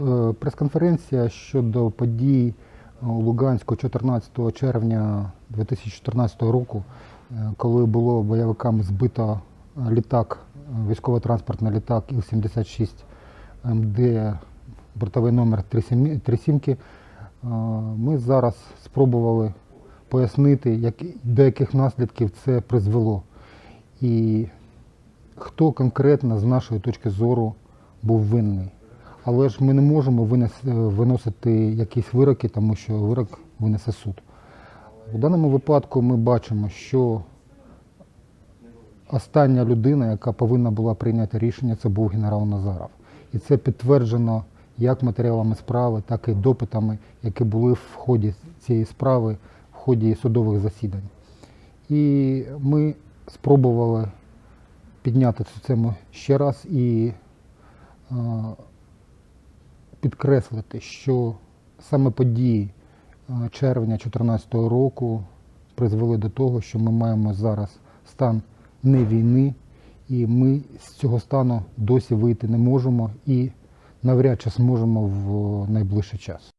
Е, Прес-конференція щодо подій у Луганську 14 червня 2014 року, е, коли було бойовиками збито літак, е, військово-транспортний літак Іл-76 МД, бортовий номер 37. Е, Ми зараз спробували пояснити, до яких наслідків це призвело. І хто конкретно з нашої точки зору був винний. Але ж ми не можемо е, виносити якісь вироки, тому що вирок винесе суд. У даному випадку ми бачимо, що остання людина, яка повинна була прийняти рішення, це був генерал Назаров. І це підтверджено як матеріалами справи, так і допитами, які були в ході цієї справи, в ході судових засідань. І ми спробували підняти цю тему ще раз і е, підкреслити, що саме події е, червня 2014 року призвели до того, що ми маємо зараз стан не війни, і ми з цього стану досі вийти не можемо і навряд чи зможемо в найближчий час.